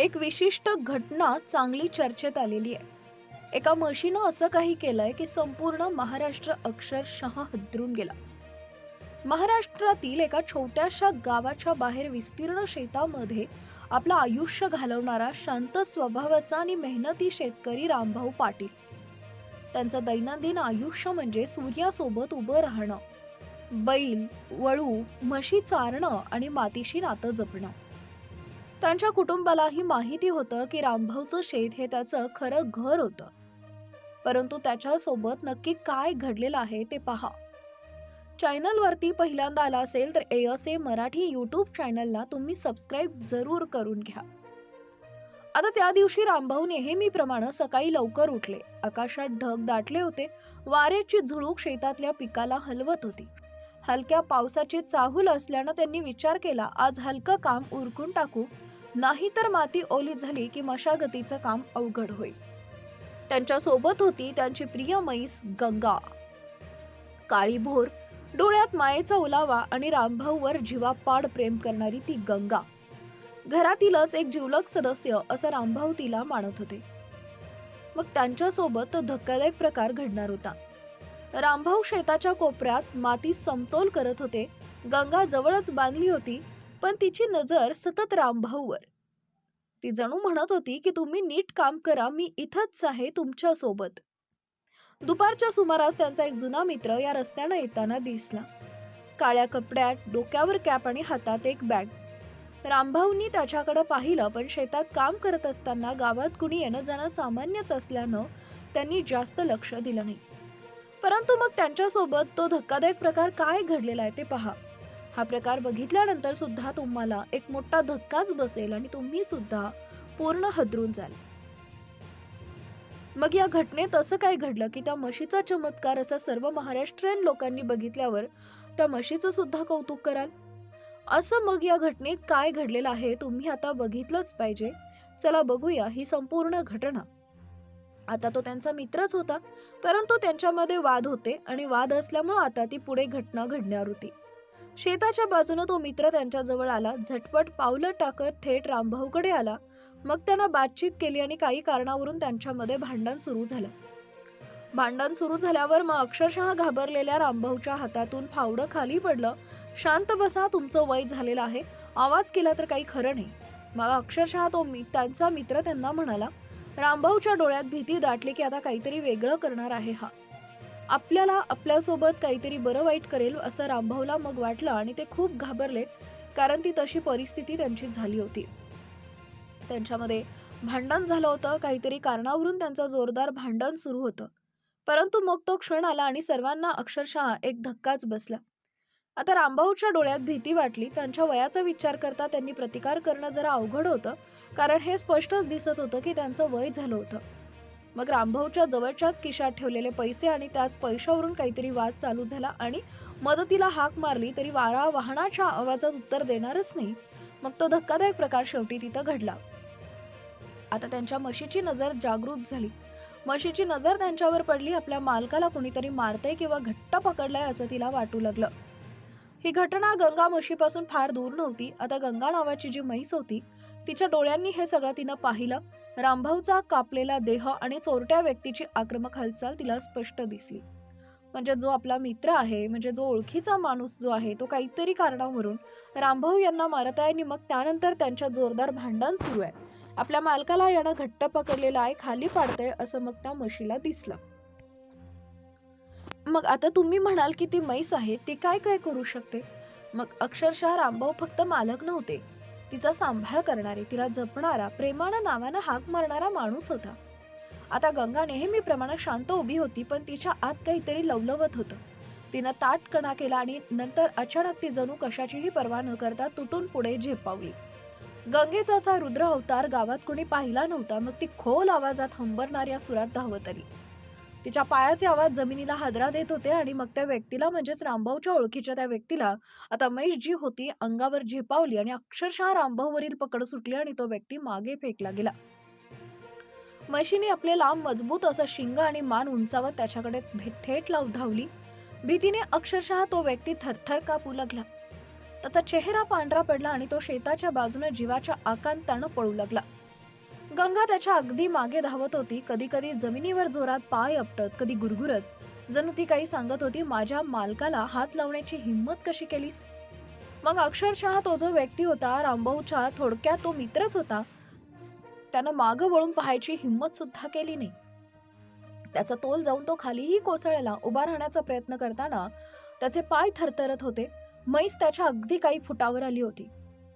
एक विशिष्ट घटना चांगली चर्चेत आलेली आहे. एका म्हशीनं असं काही केलंय की संपूर्ण महाराष्ट्र अक्षरशः हदरून गेला. महाराष्ट्रातील एका छोट्याशा गावाच्या बाहेर विस्तीर्ण शेतामध्ये आपलं आयुष्य घालवणारा शांत स्वभावाचा आणि मेहनती शेतकरी रामभाऊ पाटील. त्यांचं दैनंदिन आयुष्य म्हणजे सूर्यासोबत उभं राहणं बैल वळू म्हशी चारणं आणि मातीशी नातं जपणं. त्यांच्या कुटुंबालाही माहिती होतं की रामभाऊचं शेत हे त्याचं खरं घर होतं. परंतु त्याच्यासोबत नक्की काय घडलेलं आहे ते पहा. चॅनलवरती पहिल्यांदा आला असेल तर एस ए मराठी यूट्यूब चॅनलला तुम्ही सबस्क्राईब जरूर करून घ्या. आता त्या दिवशी रामभाऊ नेहमीप्रमाणे सकाळी लवकर उठले. आकाशात ढग दाटले होते. वाऱ्याची झुळूक शेतातल्या पिकाला हलवत होती. हलक्या पावसाची चाहूल असल्यानं त्यांनी विचार केला आज हलकं काम उरकून टाकू. नाहीतर माती ओली झाली की मशागतीचं काम अवघड होईल. त्यांच्यासोबत होती त्यांची प्रिय मैस गंगा. काळी भोर डोळ्यात मायेचा ओलावा आणि रामभाऊवर जीवापाड प्रेम करणारी ती गंगा. घरातीलच एक जीवलक सदस्य असं रामभाऊ तिला मानत होते. मग त्यांच्यासोबत तो धक्कादायक प्रकार घडणार होता. रामभाऊ शेताच्या कोपऱ्यात माती समतोल करत होते. गंगा जवळच बांधली होती. पण तिची नजर सतत रामभाऊवर. ती जणू म्हणत होती की तुम्ही नीट काम करा मी इथंच आहे तुमच्यासोबत. दुपारच्या सुमारास त्यांचा एक जुना मित्र या रस्त्यानं येताना दिसला. काळ्या कपड्यात डोक्यावर कॅप आणि हातात एक बॅग. रामभाऊंनी त्याच्याकडे पाहिलं पण शेतात काम करत असताना गावात कुणी येणं जाणं सामान्यच असल्यानं त्यांनी जास्त लक्ष दिलं नाही. परंतु मग त्यांच्यासोबत तो धक्कादायक प्रकार काय घडलेला आहे ते पहा. हा प्रकार बघितल्यानंतर सुद्धा तुम्हाला एक मोठा धक्काच बसेल आणि तुम्ही सुद्धा पूर्ण हदरून जाल. मग या घटनेत असं काय घडलं की त्या म्हशीचा चमत्कार असा सर्व महाराष्ट्रीयन लोकांनी बघितल्यावर त्या म्हशीचं सुद्धा कौतुक कराल? असं मग या घटनेत काय घडलेलं आहे तुम्ही आता बघितलंच पाहिजे. चला बघूया ही संपूर्ण घटना. आता तो त्यांचा मित्रच होता परंतु त्यांच्यामध्ये वाद होते आणि वाद असल्यामुळे आता ती पुढे घटना घडणार होती. शेताच्या बाजूनं तो मित्र त्यांच्याजवळ आला. झटपट पावलं टाकत थेट रामभाऊकडे आला. मग त्यांना बातचीत केली आणि काही कारणावरून त्यांच्यामध्ये भांडण सुरू झालं. भांडण सुरू झाल्यावर मग अक्षरशः घाबरलेल्या रामभाऊच्या हातातून फावडं खाली पडलं. शांत बसा तुमचं वय झालेलं आहे. आवाज केला तर काही खरं नाही. मग अक्षरशः तो मी त्यांचा मित्र त्यांना म्हणाला रामभाऊच्या डोळ्यात भीती दाटली की आता काहीतरी वेगळं करणार आहे हा. आपल्याला आपल्यासोबत काहीतरी बरं वाईट करेल असं रामभाऊला मग वाटलं आणि ते खूप घाबरले कारण ती तशी परिस्थिती त्यांची झाली होती. त्यांच्यामध्ये भांडण झालं होतं काहीतरी कारणावरून त्यांचं जोरदार भांडण सुरू होतं. परंतु मग तो क्षण आला आणि सर्वांना अक्षरशः एक धक्काच बसला. आता रामभाऊच्या डोळ्यात भीती वाटली त्यांच्या वयाचा विचार करता त्यांनी प्रतिकार करणं जरा अवघड होतं कारण हे स्पष्टच दिसत होतं की त्यांचं वय झालं होतं. मग रामभाऊच्या जवळच्याच खिशात ठेवलेले पैसे आणि त्याच पैशावरून काहीतरी वाद चालू झाला आणि मदतीला हाक मारली तरी वारा वाहनाच्या आवाजात उत्तर देणारच नाही. मग तो धक्कादायक प्रकार शेवटी तिथं घडला. आता त्यांच्या म्हशीची नजर जागृत झाली. म्हशीची नजर त्यांच्यावर पडली आपल्या मालकाला कोणीतरी मारतंय किंवा घट्ट पकडलाय असं तिला वाटू लागलं. ही घटना गंगा म्हशीपासून फार दूर नव्हती. आता गंगा नावाची जी म्हैस होती तिच्या डोळ्यांनी हे सगळं तिनं पाहिलं. रामभाऊचा कापलेला देह आणि चोरट्या व्यक्तीची आक्रमक हालचाल तिला स्पष्ट दिसली. म्हणजे जो आपला मित्र आहे म्हणजे जो ओळखीचा माणूस जो आहे तो काहीतरी कारणावरून रामभाऊ यांना मारत आहे आणि मग त्यानंतर त्यांच्या जोरदार भांडण सुरू आहे. आपल्या मालकाला यानं घट्ट पकडलेला आहे खाली पाडतंय असं मग त्या म्हशीला दिसलं. मग आता तुम्ही म्हणाल की ती म्हैस आहे ती काय काय करू शकते? मग अक्षरशः रामभाऊ फक्त मालक नव्हते. तिचा सांभाळ करणारे तिला जपणारा प्रेमानं नावानं हाक मारणारा माणूस होता. आता गंगा नेहमीप्रमाणे शांत उभी होती पण तिच्या आत काहीतरी लवलवत होतं. तिनं ताट कणा केला आणि नंतर अचानक ती जणू कशाचीही पर्वा न करता तुटून पुढे झेपावली. गंगेचा असा रुद्र अवतार गावात कोणी पाहिला नव्हता मग ती खोल आवाजात हंबरणाऱ्या सुरात धावत आली. तिच्या पायाचे आवाज जमिनीला हादरा देत होते आणि मग त्या व्यक्तीला म्हणजेच रामभाऊच्या ओळखीच्या त्या व्यक्तीला आता महेश जी होती अंगावर झेपावली आणि अक्षरशः रामभाऊवरील पकड सुटली आणि तो व्यक्ती मागे फेकला गेला. म्हशीने आपले लांब मजबूत असं शिंग आणि मान उंचावत त्याच्याकडे थेट लावून धावली. भीतीने अक्षरशः तो व्यक्ती थरथर कापू लागला. त्याचा चेहरा पांढरा पडला आणि तो शेताच्या बाजूने जीवाच्या आकांतानं पळू लागला. गंगा त्याच्या अगदी मागे धावत होती. कधी कधी जमिनीवर जोरात पाय आपटत कधी गुरगुरत. जणू ती काही सांगत होती माझ्या मालकाला हात लावण्याची हिंमत कशी केलीस? मग अक्षरशः तो जो व्यक्ती होता रामभाऊच्या थोडक्यात तो मित्रच होता. त्यानं मागं वळून पाहायची हिंमत सुद्धा केली नाही. त्याचा तोल जाऊन तो खालीही कोसळला. उभा राहण्याचा प्रयत्न करताना त्याचे पाय थरथरत होते. म्हैस त्याच्या अगदी काही फुटावर आली होती.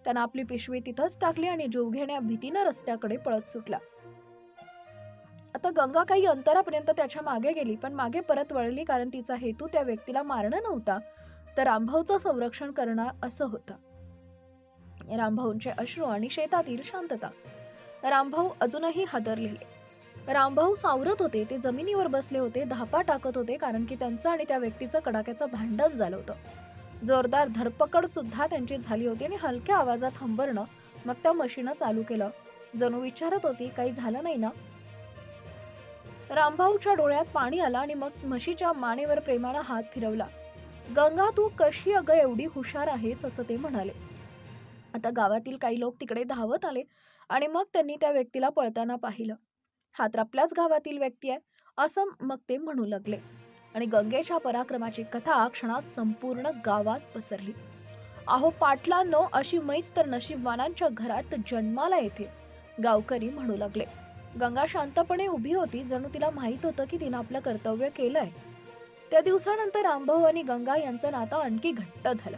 त्यानं आपली पिशवी तिथंच टाकली आणि जीवघेण्या भीतीनं रस्त्याकडे पळत सुटला. आता गंगा काही अंतरापर्यंत त्याच्यामागे गेली पण मागे परत वळली कारण तिचा हेतू त्या व्यक्तीला मारणं नव्हता तर रामभाऊचं संरक्षण करणं असं होतं. रामभाऊंचे अश्रू आणि शेतातील शांतता. रामभाऊ अजूनही हादरलेले. रामभाऊ सावरत होते ते जमिनीवर बसले होते धापा टाकत होते कारण की त्यांचं आणि त्या व्यक्तीचं कडाक्याचं भांडण झालं होतं. जोरदार धरपकड सुद्धा त्यांची झाली होती आणि हलक्या आवाजात हंबरणं मग त्या मशीनं चालू केलं. जणू विचारत होती काही झालं नाही ना? रामभाऊच्या डोळ्यात पाणी आलं आणि मग म्हशीच्या मानेवर प्रेमानं हात फिरवला. गंगा तू कशी अगं एवढी हुशार आहेस? असं ते म्हणाले. आता गावातील काही लोक तिकडे धावत आले आणि मग त्यांनी त्या व्यक्तीला पळताना पाहिलं. हा तर आपल्याच गावातील व्यक्ती आहे असं मग ते म्हणू लागले. आणि गंगेच्या पराक्रमाची कथा क्षणात संपूर्ण गावात पसरली. अहो पाटलांनो अशी मैच तर नशीबवानांच्या घरात जन्माला येते गावकरी म्हणू लागले. गंगा शांतपणे उभी होती जणू तिला माहीत होतं की तिनं आपलं कर्तव्य केलंय. त्या दिवसानंतर रामभाऊ आणि गंगा यांचं नातं आणखी घट्ट झालं.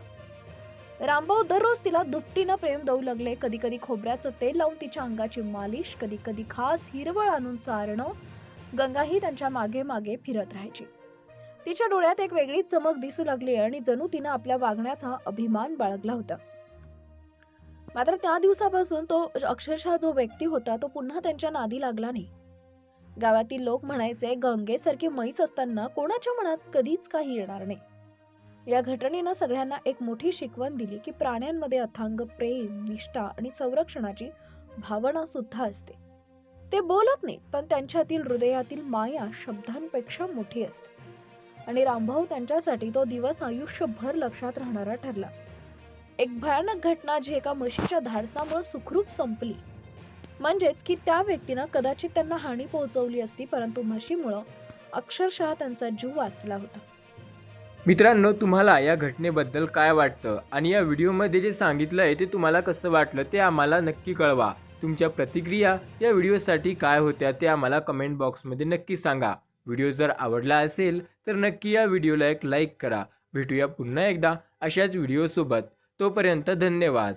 रामभाऊ दररोज तिला दुपटीनं प्रेम देऊ लागले. कधी कधी खोबऱ्याचं तेल लावून तिच्या अंगाची मालिश कधी कधी खास हिरवळ आणून चारणं. गंगाही त्यांच्या मागे मागे फिरत राहायची. तिच्या डोळ्यात एक वेगळीच चमक दिसू लागली आणि जणू तिनं आपल्या वागण्याचा अभिमान बाळगला होता. मात्र त्या दिवसापासून तो अक्षरशः जो व्यक्ती होता तो पुन्हा त्यांच्या नादी लागला नाही. गावातील लोक म्हणायचे गंगेसारखी मैस असताना कोणाच्या मनात कधीच काही येणार नाही. या घटनेनं सगळ्यांना एक मोठी शिकवण दिली की प्राण्यांमध्ये अथांग प्रेम निष्ठा आणि संरक्षणाची भावना सुद्धा असते. ते बोलत नाहीत पण त्यांच्यातील हृदयातील माया शब्दांपेक्षा मोठी असते. आणि रामभाऊ त्यांच्यासाठी तो दिवस आयुष्यभर लक्षात राहणारा ठरला. एक भयानक घटना जी एका म्हशीच्या धाडसामुळे सुखरूप संपली. म्हणजेच की त्या व्यक्तीनं कदाचित त्यांना हानी पोहोचवली असती परंतु म्हशीमुळं अक्षरशः त्यांचा जीव वाचला होता. मित्रांनो तुम्हाला या घटनेबद्दल काय वाटतं? आणि या व्हिडिओमध्ये जे सांगितलं आहे ते तुम्हाला कसं वाटलं? ते आम्हाला नक्की कळवा. तुमच्या प्रतिक्रिया या व्हिडिओसाठी काय होत्या ते आम्हाला कमेंट बॉक्समध्ये नक्की सांगा. व्हिडिओ जर आवडला असेल तर नक्की या व्हिडिओला एक लाईक करा. भेटूया पुन्हा एकदा अशाच व्हिडिओसोबत. तोपर्यंत धन्यवाद.